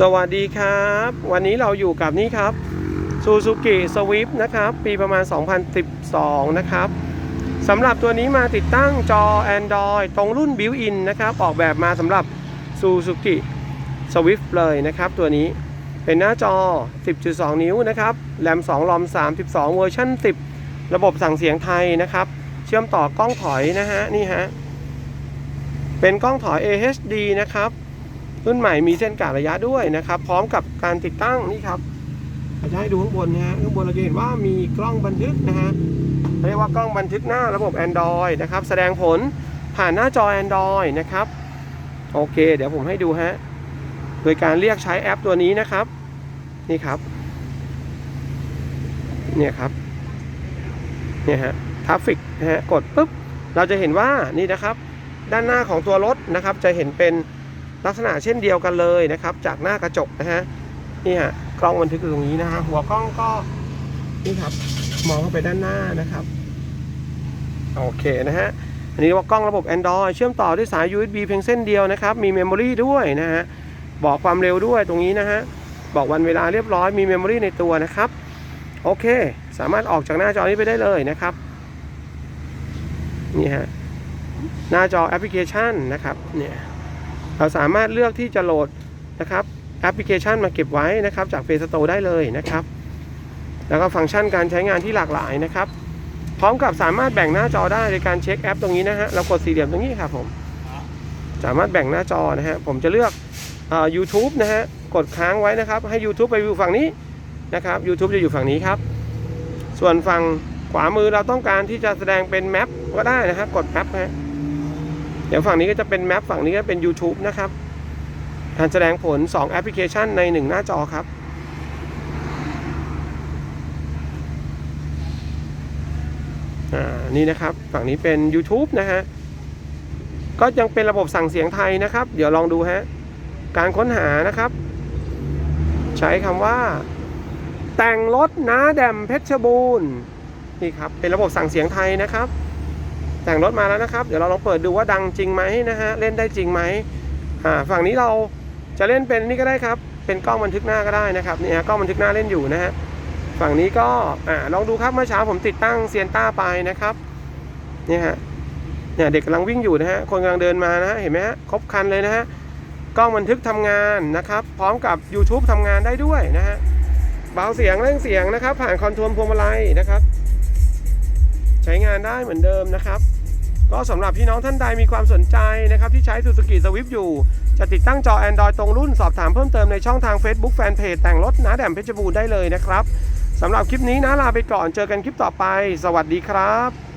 สวัสดีครับ วันนี้เราอยู่กับนี่ครับ Suzuki Swift นะครับ ปีประมาณ 2012 นะครับสำหรับตัวนี้มาติดตั้งจอ Android ตรงรุ่น Built-in นะครับ ออกแบบมาสำหรับ Suzuki Swift เลยนะครับ ตัวนี้เป็นหน้าจอ 10.2 นิ้วนะครับแรม 2 รอม 32 เวอร์ชัน10 ระบบสั่งเสียงไทยนะครับ เชื่อมต่อกล้องถอยนะฮะ นี่ฮะ เป็นกล้องถอย AHD นะครับ รุ่นใหม่มีเส้นการะยะด้วยนะครับ พร้อมกับการติดตั้งนี่ครับเราจะให้ดูข้างบนนะฮะข้างบนเราจะเห็นว่ามีกล้องบันทึกนะฮะเรียกว่ากล้องบันทึกหน้าระบบ Android นะครับ แสดงผลผ่านหน้าจอ Android นะครับ โอเค เดี๋ยวผมให้ดูฮะโดยการเรียกใช้แอปตัวนี้นะครับ นี่ครับ เนี่ยครับ เนี่ยฮะทราฟิกนะฮะกดปุ๊บ เราจะเห็นว่านี่นะครับ ด้านหน้าของตัวรถนะครับ จะเห็นเป็น ลักษณะเช่นเดียวกันเลยนะครับ จากหน้ากระจกนะฮะนี่ฮะกล้องบันทึกอยู่ตรงนี้นะฮะหัวกล้องก็นี่ครับมองเข้าไปด้านหน้านะครับโอเคนะฮะอันนี้ว่ากล้องระบบ Android เชื่อมต่อด้วยสาย USB เพียงเส้นเดียวนะครับมีเมมโมรีด้วยนะฮะบอกความเร็วด้วยตรงนี้นะฮะบอกวันเวลาเรียบร้อยมีเมมโมรีในตัวนะครับโอเค สามารถออกจากหน้าจอนี้ไปได้เลยนะครับนี่ฮะหน้าจอแอปพลิเคชันนะครับเนี่ย เราสามารถเลือกที่จะโหลดนะครับแอปพลิเคชันมาเก็บไว้นะครับจาก Play Store ได้เลยนะครับ แล้วก็ฟังก์ชันการใช้งานที่หลากหลายนะครับ พร้อมกับสามารถแบ่งหน้าจอได้ในการเช็คแอปตรงนี้นะฮะเรากดสี่เหลี่ยมตรงนี้ครับผมสามารถแบ่งหน้าจอนะฮะผมจะเลือกเอ่อ YouTube นะฮะกดค้างไว้นะครับ ให้ YouTube ไปอยู่ฝั่งนี้นะครับ YouTube จะอยู่ฝั่งนี้ครับ ส่วนฝั่งขวามือเราต้องการที่จะแสดงเป็นแมปก็ได้นะครับ กดแมปฮะ เดี๋ยวฝั่งนี้ก็จะเป็นแมปฝั่งนี้ก็เป็น YouTube นะครับ การแสดงผล 2 แอปพลิเคชันใน 1 หน้าจอครับอ่านี่นะครับ ฝั่งนี้เป็น YouTube นะฮะ ก็ยังเป็นระบบสั่งเสียงไทยนะครับ เดี๋ยวลองดูฮะ การค้นหานะครับ ใช้คำว่า แต่งรถน้าแดมเพชรบูรณ์นี่ครับ เป็นระบบสั่งเสียงไทยนะครับ แต่งรถมาแล้วนะครับ เดี๋ยวเราลองเปิดดูว่าดังจริงไหมนะฮะ เล่นได้จริงไหมอ่าฝั่งนี้เราจะเล่นเป็นนี่ก็ได้ครับ เป็นกล้องบันทึกหน้าก็ได้นะครับนี่ฮะกล้องบันทึกหน้าเล่นอยู่นะฮะ ฝั่งนี้ก็อ่าลองดูครับเมื่อเช้าผมติดตั้งเซียนต้าไปนะครับเนี่ยฮะเนี่ยเด็กกำลังวิ่งอยู่นะฮะ คนกำลังเดินมานะฮะ เห็นไหมฮะ ครบคันเลยนะฮะ กล้องบันทึกทำงานนะครับ พร้อมกับ YouTube ทำงานได้ด้วยนะฮะ เบาเสียงเร่งเสียงนะครับ ผ่านคอนโทรลพวงมาลัยนะครับ ใช้งานได้เหมือนเดิมนะครับ ก็สำหรับพี่น้องท่านใดมีความสนใจนะครับ ที่ใช้ Suzuki Swift อยู่ จะติดตั้งจอ Android ตรงรุ่นสอบถามเพิ่มเติมในช่องทาง Facebook Fanpage แต่งรถนะแดมเพชรบูรณ์ได้เลยนะครับสำหรับคลิปนี้นะลาไปก่อนเจอกันคลิปต่อไป สวัสดีครับ